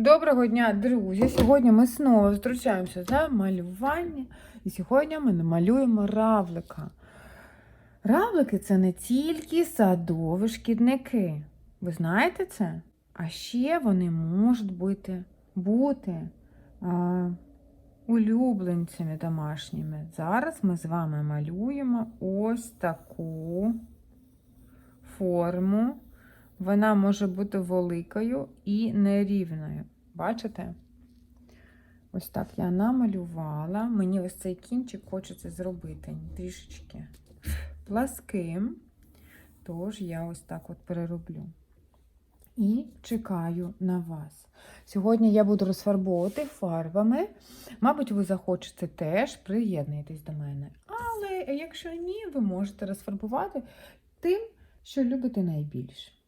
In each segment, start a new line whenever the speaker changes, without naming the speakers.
Доброго дня, друзі! Сьогодні ми знову зустрічаємося за малювання. І сьогодні ми намалюємо равлика. Равлики це не тільки садові шкідники. Ви знаєте це? А ще вони можуть бути, бути а, улюбленцями домашніми. Зараз ми з вами малюємо ось таку форму. Вона може бути великою і нерівною. Бачите? Ось так я намалювала. Мені ось цей кінчик хочеться зробити трішечки пласким. Тож я ось так от перероблю. І чекаю на вас. Сьогодні я буду розфарбовувати фарбами. Мабуть, ви захочете теж приєднуйтесь до мене. Але якщо ні, ви можете розфарбувати тим, що любите найбільше.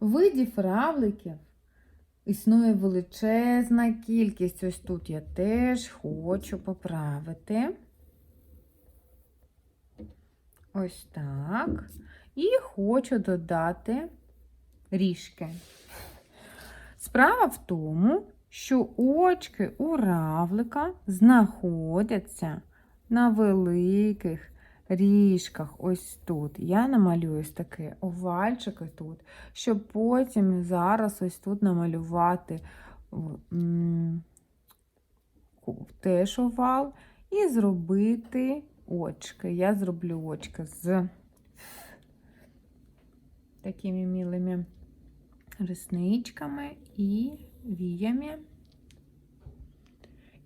Видів равликів існує величезна кількість. Ось тут я теж хочу поправити. Ось так. І хочу додати ріжки. Справа в тому, що очки у равлика знаходяться на великих ріжках ось тут. Я намалюю ось такі овальчики тут, щоб потім зараз ось тут намалювати теж овал і зробити очки. Я зроблю очки з такими милими ресничками і віями.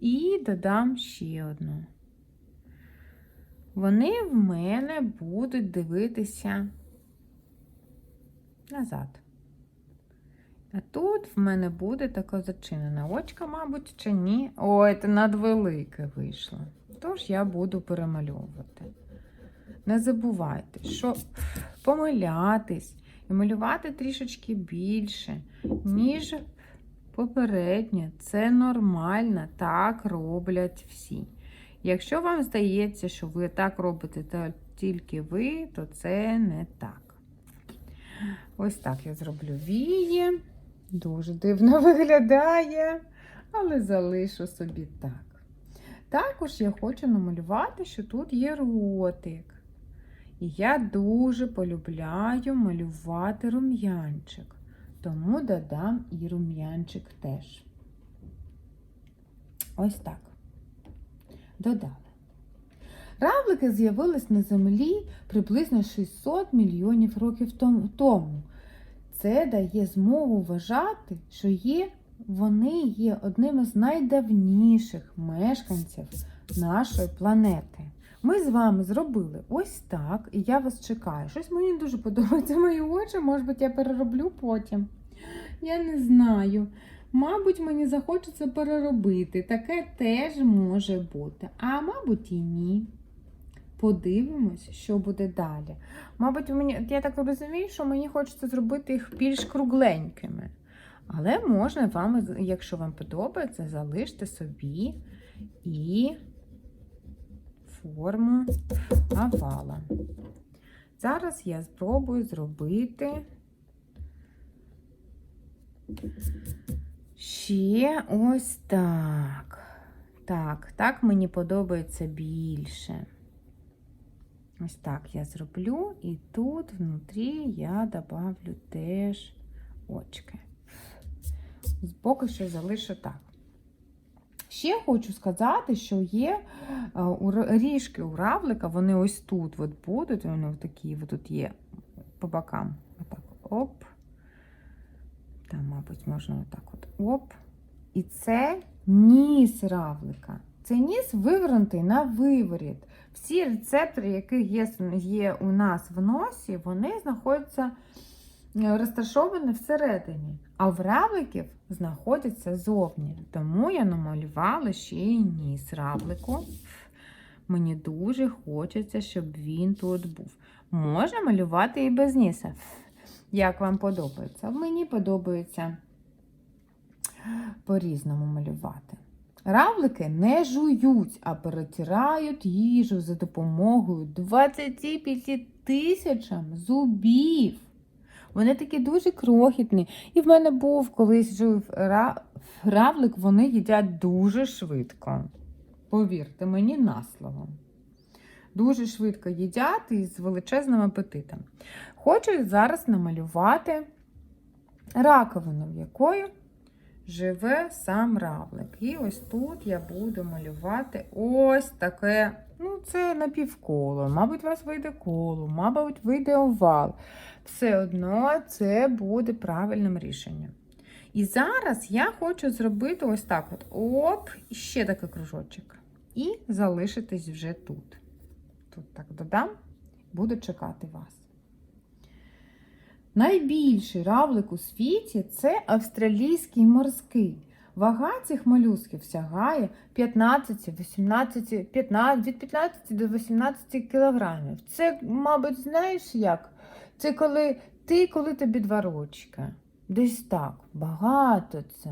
І додам ще одну вони в мене будуть дивитися назад. А тут в мене буде така зачинена очка, мабуть, чи ні. Ой, це надвелике вийшло. Тож я буду перемальовувати. Не забувайте, що помилятись і малювати трішечки більше, ніж попереднє. Це нормально, так роблять всі. Якщо вам здається, що ви так робите то тільки ви, то це не так. Ось так я зроблю вії. Дуже дивно виглядає, але залишу собі так. Також я хочу намалювати, що тут є ротик. І я дуже полюбляю малювати рум'янчик, тому додам і рум'янчик теж. Ось так додали. Равлики з'явились на землі приблизно 600 мільйонів років тому. Це дає змогу вважати, що є, вони є одним з найдавніших мешканців нашої планети. Ми з вами зробили ось так, і я вас чекаю. Щось мені дуже подобається мої очі, може бути, я перероблю потім. Я не знаю. Мабуть, мені захочеться переробити. Таке теж може бути. А мабуть, і ні. Подивимось, що буде далі. Мабуть, мені, я так розумію, що мені хочеться зробити їх більш кругленькими. Але можна вам, якщо вам подобається, залиште собі і форму овала. Зараз я спробую зробити. Ще ось так. Так, так мені подобається більше. Ось так я зроблю, і тут внутрі я добавлю теж очки. Поки що залишу так. Ще хочу сказати, що є ріжки у равлика, вони ось тут от будуть, вони такі тут є по бокам. Отак, оп. Там, мабуть, можна отак от оп. І це ніс равлика. Це ніс вивернутий на виворіт. Всі рецептори, які є, є у нас в носі, вони знаходяться е, розташовані всередині. А в равликів знаходяться зовні. Тому я намалювала ще й ніс равлику. Мені дуже хочеться, щоб він тут був. Можна малювати і без ніса як вам подобається. Мені подобається по-різному малювати. Равлики не жують, а перетирають їжу за допомогою 25 тисячам зубів. Вони такі дуже крохітні. І в мене був колись жив равлик вони їдять дуже швидко. Повірте мені на слово. Дуже швидко їдять і з величезним апетитом. Хочу зараз намалювати раковину, в якої живе сам равлик. І ось тут я буду малювати ось таке. Ну, це напівколо, мабуть, у вас вийде коло, мабуть, вийде овал. Все одно це буде правильним рішенням. І зараз я хочу зробити ось так: от оп, і ще такий кружочок. І залишитись вже тут. Тут так додам, буду чекати вас. Найбільший равлик у світі це австралійський морський. Вага цих молюсків сягає 15, 18, 15, від 15 до 18 кілограмів. Це, мабуть, знаєш як? Це коли ти, коли тобі два рочки. Десь так. Багато це.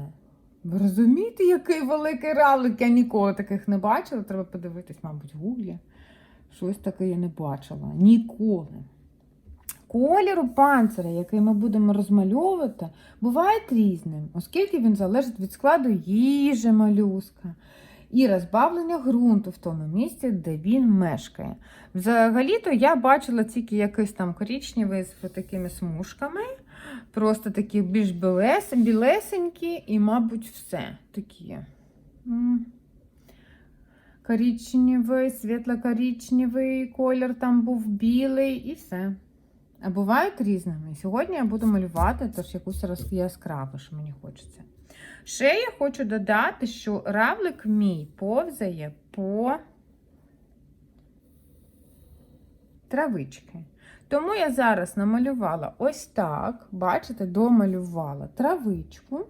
Ви розумієте, який великий равлик? Я ніколи таких не бачила. Треба подивитись, мабуть, в гуглі. Щось таке я не бачила. Ніколи. Кольору панциря, який ми будемо розмальовувати, буває різним, оскільки він залежить від складу їжі молюска і розбавлення ґрунту в тому місці, де він мешкає. Взагалі-то я бачила тільки якийсь там коричневий з такими смужками, просто такі більш білесенькі, і, мабуть, все такі. Коричневий, світло-коричневий колір там був білий і все. А бувають різними. Сьогодні я буду малювати тож якусь яскраву, що мені хочеться. Ще я хочу додати, що равлик мій повзає по травички. Тому я зараз намалювала ось так. Бачите, домалювала травичку.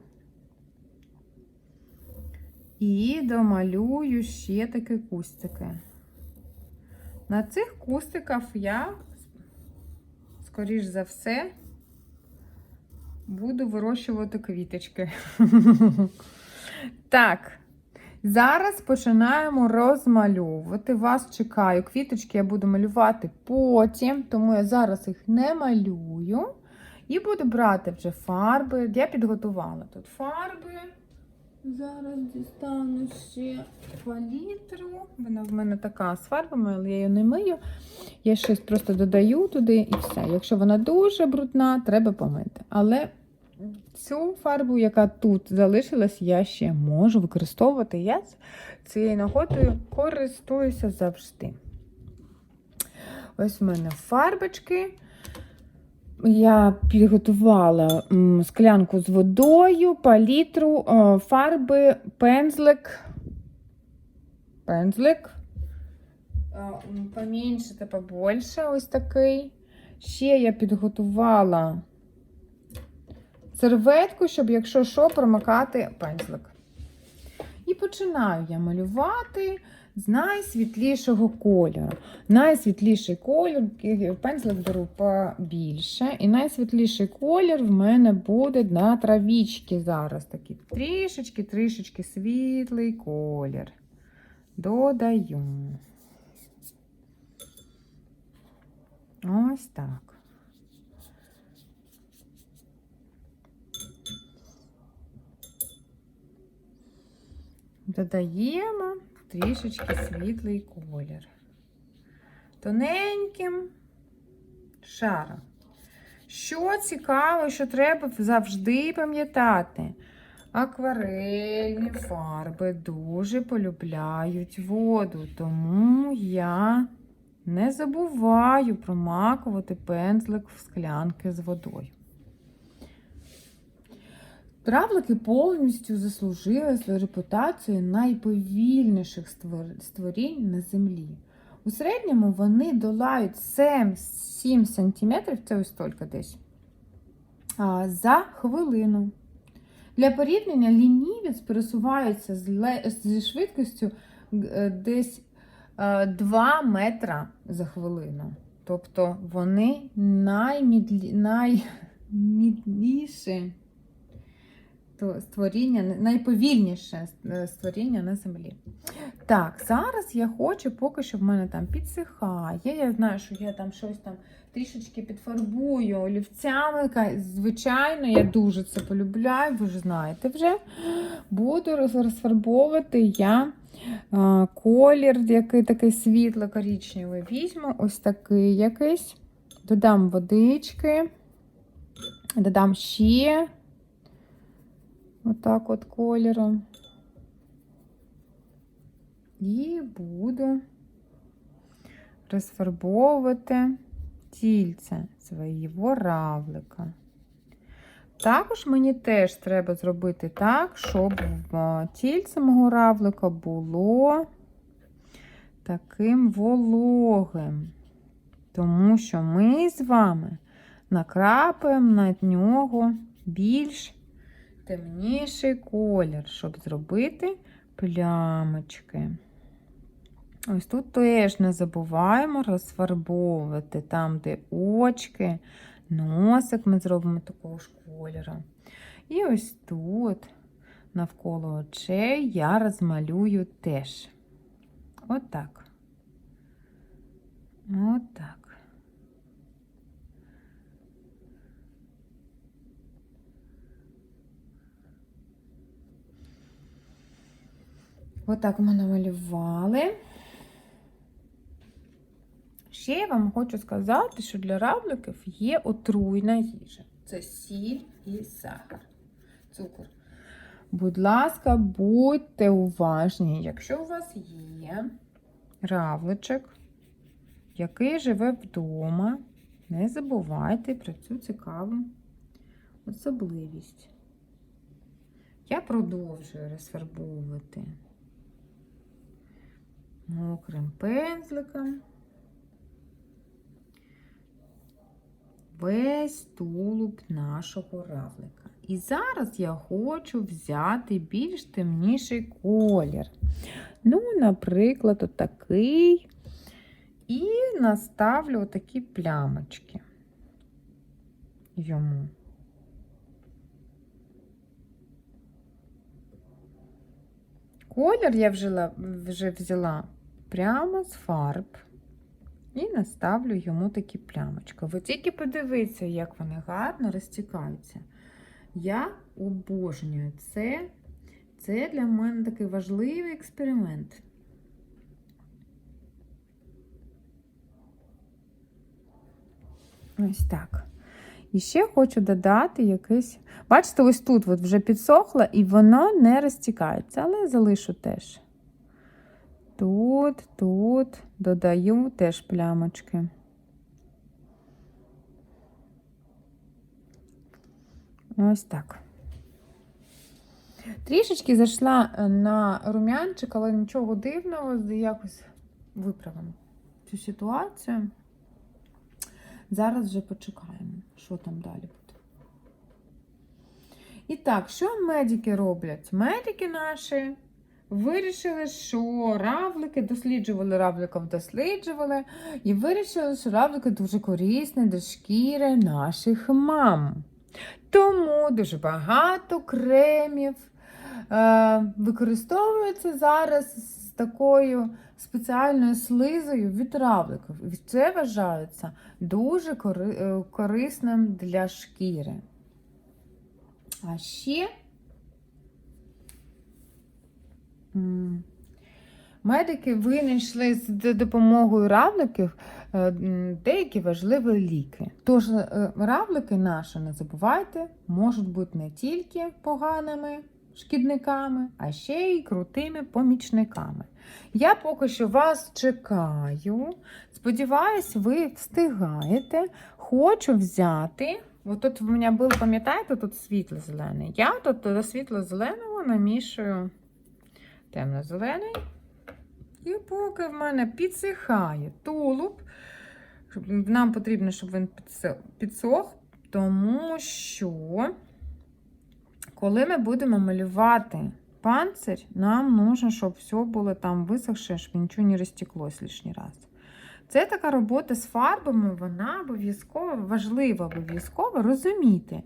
І домалюю ще такі кустики. На цих кустиках я скоріш за все, буду вирощувати квіточки. Так, зараз починаємо розмальовувати. Вас чекаю. Квіточки я буду малювати потім, тому я зараз їх не малюю. І буду брати вже фарби. Я підготувала тут фарби. Зараз дістану ще палітру. Вона в мене така з фарбами, але я її не мию. Я щось просто додаю туди і все. Якщо вона дуже брудна, треба помити. Але цю фарбу, яка тут залишилась, я ще можу використовувати. Я цією нагодою користуюся завжди. Ось в мене фарбочки. Я підготувала склянку з водою, палітру, фарби, пензлик. Пензлик. Е, Поменше та побольше, ось такий. Ще я підготувала серветку, щоб, якщо що, промикати пензлик. І починаю я малювати з найсвітлішого кольору. Найсвітліший колір, пензлик беру побільше. І найсвітліший колір в мене буде на травічки зараз. Такий трішечки, трішечки світлий колір. Додаю. Ось так. Додаємо трішечки світлий колір. Тоненьким шаром. Що цікаво, що треба завжди пам'ятати. Акварельні фарби дуже полюбляють воду, тому я не забуваю промакувати пензлик в склянки з водою. Травлики повністю заслужили свою репутацію найповільніших створінь на землі. У середньому вони долають 7 см, це ось стільки десь, за хвилину. Для порівняння лінівець пересувається зі швидкістю е, десь е, 2 метра за хвилину. Тобто вони наймідлі... наймідліші створіння, найповільніше е, створіння на землі. Так, зараз я хочу, поки що в мене там підсихає. Я знаю, що я там щось там трішечки підфарбую олівцями. Звичайно, я дуже це полюбляю, ви ж знаєте вже. Буду розфарбовувати я а, колір, який такий світло-коричневий. Візьму ось такий якийсь, додам водички, додам ще отак от кольором. І буду розфарбовувати тільце свого равлика. Також мені теж треба зробити так, щоб тільце мого равлика було таким вологим. Тому що ми з вами накрапаємо на нього більш темніший колір, щоб зробити плямочки. Ось тут теж не забуваємо розфарбовувати там, де очки, носик ми зробимо такого ж кольору. І ось тут, навколо очей, я розмалюю теж. Отак. Отак. Отак ми намалювали. Ще я вам хочу сказати, що для равликів є отруйна їжа. Це сіль і сахар, цукор. Будь ласка, будьте уважні, якщо у вас є равличок, який живе вдома, не забувайте про цю цікаву особливість. Я продовжую розфарбовувати мокрим пензликом весь тулуб нашого равлика. І зараз я хочу взяти більш темніший колір. Ну, наприклад, отакий. І наставлю такі плямочки йому. Колір я вже, вже взяла прямо з фарб і наставлю йому такі плямочки. Ви тільки подивіться, як вони гарно розтікаються. Я обожнюю це. Це для мене такий важливий експеримент. Ось так. І ще хочу додати якийсь. Бачите, ось тут от вже підсохло і воно не розтікається, але залишу теж. Тут, тут додаю теж плямочки. Ось так. Трішечки зайшла на рум'янчик, але нічого дивного, якось виправимо цю ситуацію. Зараз вже почекаємо, що там далі буде. І так, що медики роблять? Медики наші вирішили, що равлики досліджували равликів, досліджували, і вирішили, що равлики дуже корисні для шкіри наших мам. Тому дуже багато кремів е, використовується зараз з такою спеціальною слизою від равликів. І це вважається дуже е, корисним для шкіри. А ще медики винайшли з допомогою равликів е, деякі важливі ліки. Тож е, равлики наші, не забувайте, можуть бути не тільки поганими шкідниками, а ще й крутими помічниками. Я поки що вас чекаю. Сподіваюсь, ви встигаєте. Хочу взяти. От тут в мене було, пам'ятаєте, тут світло-зелений. Я тут до світло-зеленого намішую темно-зелений. І поки в мене підсихає тулуб, нам потрібно, щоб він підсох, тому що, коли ми будемо малювати панцир, нам нужно, щоб все було там висохше, щоб нічого не розтеклось лишній раз. Це така робота з фарбами, вона обов'язково важлива обов'язково розуміти,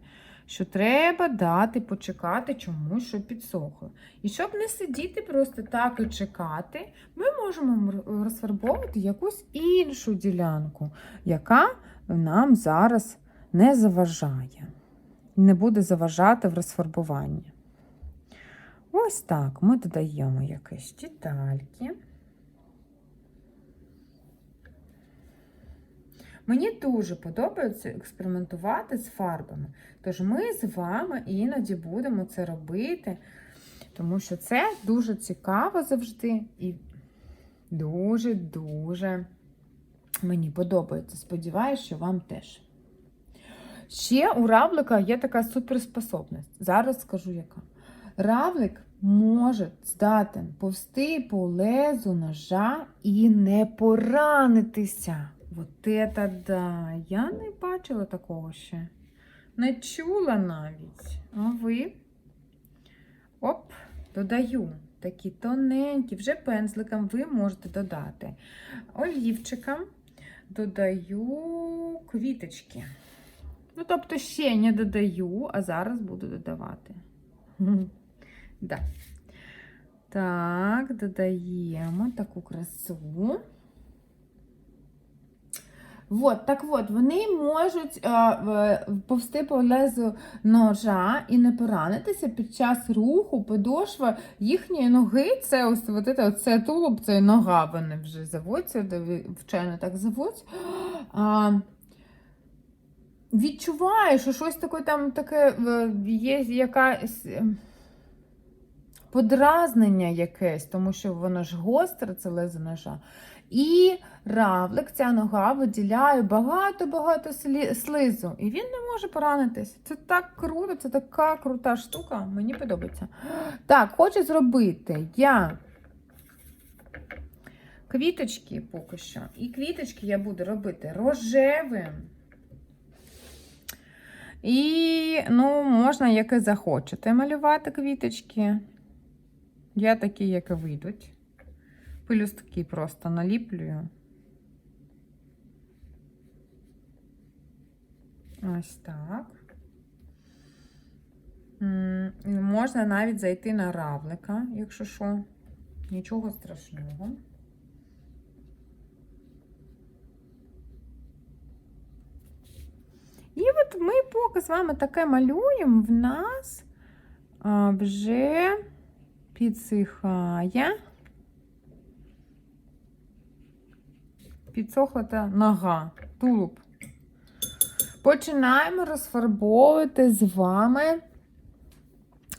що треба дати почекати чомусь, щоб підсохло. І щоб не сидіти просто так і чекати, ми можемо розфарбовувати якусь іншу ділянку, яка нам зараз не заважає. Не буде заважати в розфарбуванні. Ось так ми додаємо якісь детальки. Мені дуже подобається експериментувати з фарбами. Тож ми з вами іноді будемо це робити, тому що це дуже цікаво завжди і дуже-дуже мені подобається. Сподіваюсь, що вам теж. Ще у равлика є така суперспособність. Зараз скажу яка. Равлик може здатен повсти по лезу ножа і не поранитися. От это да. Я не бачила такого ще. Не чула навіть. А ви? Оп, додаю. Такі тоненькі, вже пензликом ви можете додати. Олівчиком додаю квіточки. Ну, тобто, ще не додаю, а зараз буду додавати. Да. Так, додаємо таку красу. Вот, так от, вони можуть е, повсти по лезу ножа і не поранитися під час руху подошва їхньої ноги. Це ось от це, це тулуб, це нога вони вже ви- вчено так зовуть. А, відчуваю, що щось таке там таке е, є якась. Подразнення якесь, тому що воно ж гостре, це лезо ножа. І равлик, ця нога виділяє багато-багато слизу. І він не може поранитись. Це так круто, це така крута штука. Мені подобається. Так, хочу зробити я квіточки поки що. І квіточки я буду робити рожевим. І, ну, можна, яке захочете малювати квіточки. Я такі, як і вийдуть. Пелюстки просто наліплюю. Ось так. Можна навіть зайти на равлика, якщо що. Нічого страшного. І от ми поки з вами таке малюємо, в нас вже підсихає. Підсохла та нога, тулуб. Починаємо розфарбовувати з вами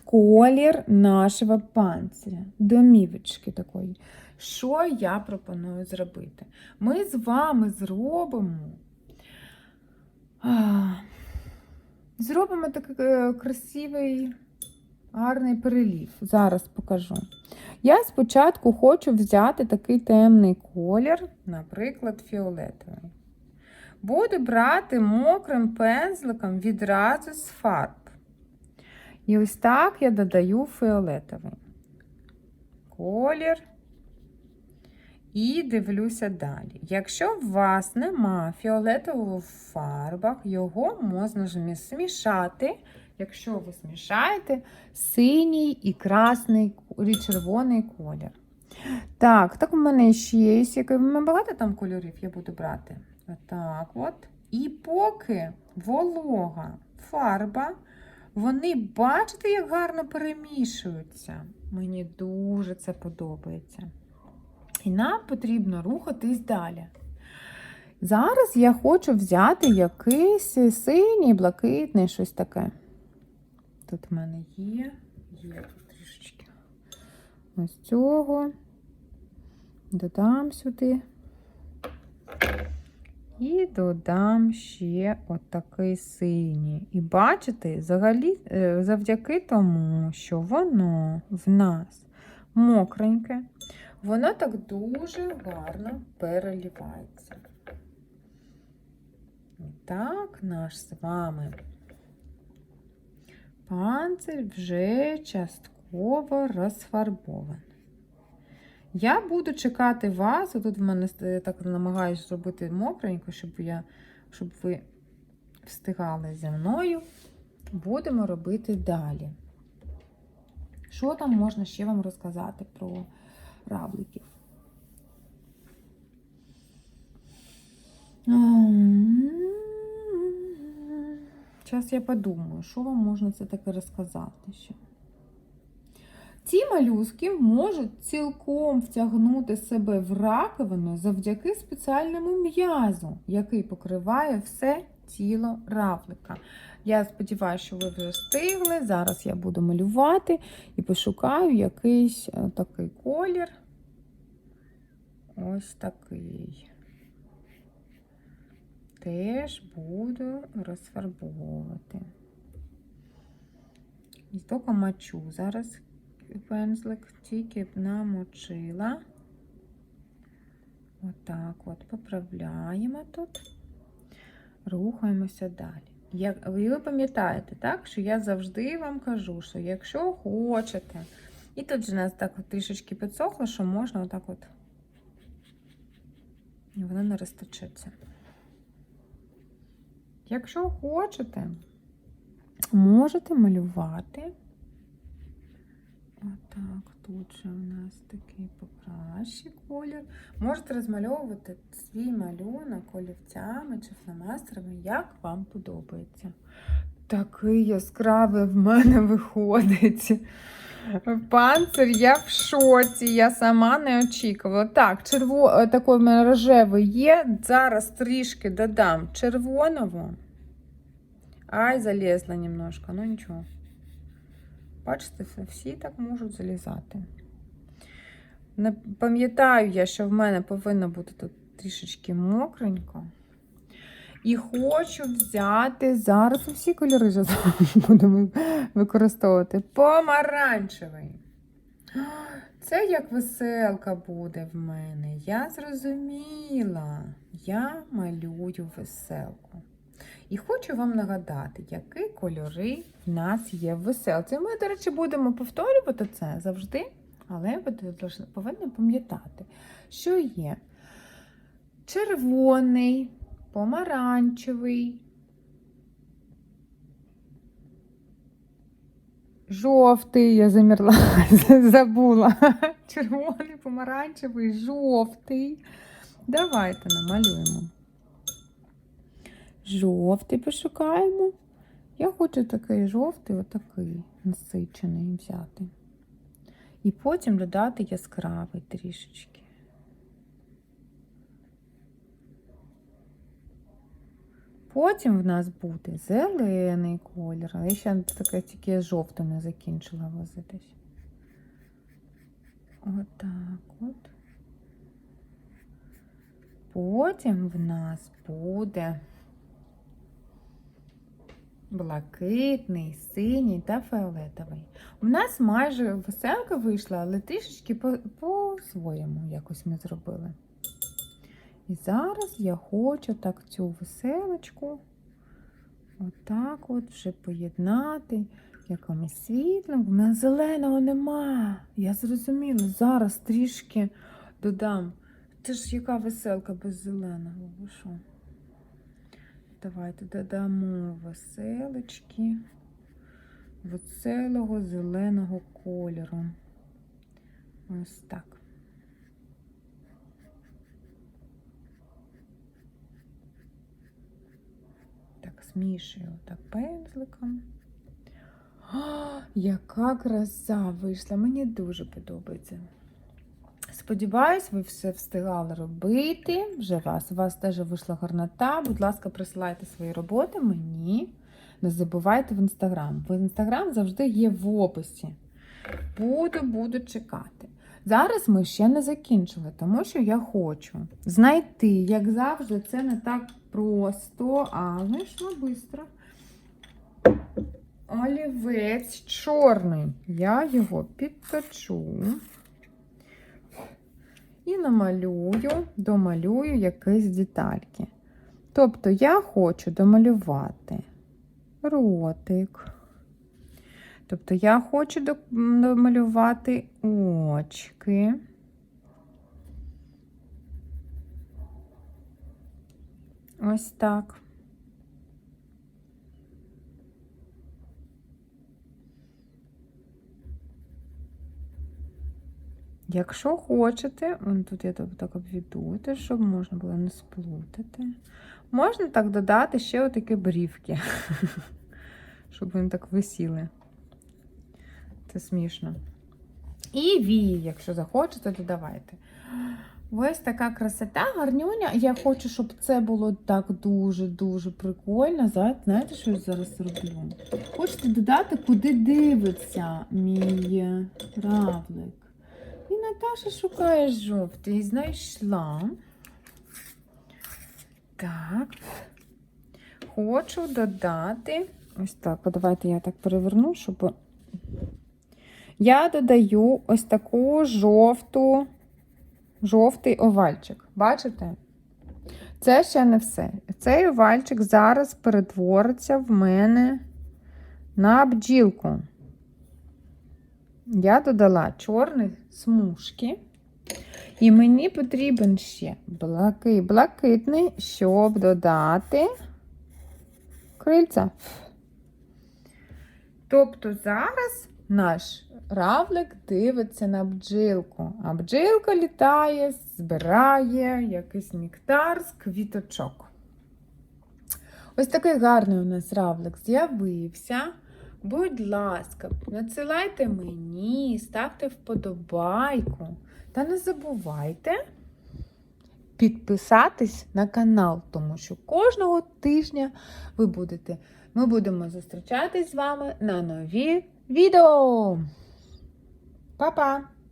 колір нашого панциря, домівочки такої. Що я пропоную зробити? Ми з вами зробимо. Зробимо такий е, красивий, гарний перелів. Зараз покажу. Я спочатку хочу взяти такий темний колір, наприклад, фіолетовий. Буду брати мокрим пензликом відразу з фарб. І ось так я додаю фіолетовий колір. І дивлюся далі. Якщо у вас нема фіолетового в фарбах, його можна ж змішати. Якщо ви змішаєте синій і красний і червоний колір. Так, так у мене ще є. У мене багато там кольорів я буду брати. Отак от. І поки волога фарба, вони бачите, як гарно перемішуються. Мені дуже це подобається. І нам потрібно рухатись далі. Зараз я хочу взяти якийсь синій, блакитний, щось таке. Тут в мене є, є тут трішечки ось цього. Додам сюди. І додам ще отакий синій. І бачите, взагалі, е, завдяки тому, що воно в нас мокреньке, воно так дуже гарно переливається. І так, наш з вами панцир вже частково розфарбований. Я буду чекати вас. Тут в мене я так намагаюся зробити мокренько, щоб, я, щоб ви встигали зі мною. будемо робити далі. Що там можна ще вам розказати про равликів? Зараз я подумаю, що вам можна це таке розказати ще. Ці малюски можуть цілком втягнути себе в раковину завдяки спеціальному м'язу, який покриває все тіло равлика. Я сподіваюся, що ви вже встигли. Зараз я буду малювати і пошукаю якийсь е, такий колір. Ось такий. Теж буду розфарбовувати. І тільки мочу. Зараз пензлик тільки намочила. Отак от поправляємо тут, рухаємося далі. Як ви пам'ятаєте, так, що я завжди вам кажу, що якщо хочете, і тут же нас так от трішечки підсохло, що можна отак от, і воно не розточиться. Якщо хочете, можете малювати. Отак, тут же у нас такий покращий колір. Можете розмальовувати свій малюнок олівцями чи фломастерами, як вам подобається. Такий яскравий в мене виходить. Панцир, я в шоці, я сама не очікувала. Так, черво... е, такий в рожевий є. Зараз трішки додам червоного. Ай, залізла немножко, ну нічого. Бачите, всі так можуть залізати. Не пам'ятаю я, що в мене повинно бути тут трішечки мокренько. І хочу взяти зараз всі кольори будемо використовувати. Помаранчевий. Це як веселка буде в мене. Я зрозуміла. Я малюю веселку. І хочу вам нагадати, які кольори в нас є в веселці. Ми, до речі, будемо повторювати це завжди, але ви повинні пам'ятати, що є червоний, помаранчевий, жовтий, я замірла, забула. Червоний, помаранчевий, жовтий. Давайте намалюємо. Жовтий пошукаємо. Я хочу такий жовтий, отакий насичений взяти. І потім додати яскравий трішечки. Потім в нас буде зелений колір, але я ще таке тільки жовте не закінчила возитись. Отак от. Потім в нас буде блакитний, синій та фіолетовий. У нас майже веселка вийшла, але трішечки по-своєму якось ми зробили. І зараз я хочу так цю веселочку отак от вже поєднати якимось світлим. У мене зеленого нема. Я зрозуміла, зараз трішки додам. Це ж яка веселка без зеленого, ви що? Давайте додамо веселочки веселого зеленого кольору. Ось так. Так, змішую так пензликом. А, яка краса вийшла! Мені дуже подобається. Сподіваюсь, ви все встигали робити. Вже вас. У вас теж вийшла гарнота. Будь ласка, присилайте свої роботи мені. Не забувайте в інстаграм. В інстаграм завжди є в описі. Буду, буду чекати. Зараз ми ще не закінчили, тому що я хочу знайти, як завжди, це не так просто, а знайшла швидко. Олівець чорний. Я його підточу. І намалюю, домалюю якісь детальки. Тобто я хочу домалювати ротик. Тобто я хочу до- домалювати очки. Ось так. Якщо хочете, тут я так обведу, щоб можна було не сплутати, можна так додати ще отакі брівки, щоб вони так висіли. Це смішно. І вії, якщо захочете, то давайте. Ось така красота, гарнюня. Я хочу, щоб це було так дуже-дуже прикольно. За- Знаєте, що я зараз роблю? Хочете додати, куди дивиться мій равлик. І Наташа шукає жовтий. Знайшла. Так. Хочу додати. Ось так, давайте я так переверну, щоб. Я додаю ось таку жовту, жовтий овальчик. Бачите? Це ще не все. Цей овальчик зараз перетвориться в мене на бджілку. Я додала чорні смужки. І мені потрібен ще блаки, блакитний, щоб додати крильця. Тобто зараз наш равлик дивиться на бджілку, а бджілка літає, збирає якийсь нектар з квіточок. Ось такий гарний у нас равлик з'явився. Будь ласка, надсилайте мені, ставте вподобайку. Та не забувайте підписатись на канал, тому що кожного тижня ви будете, ми будемо зустрічатись з вами на нові відео. Па-па!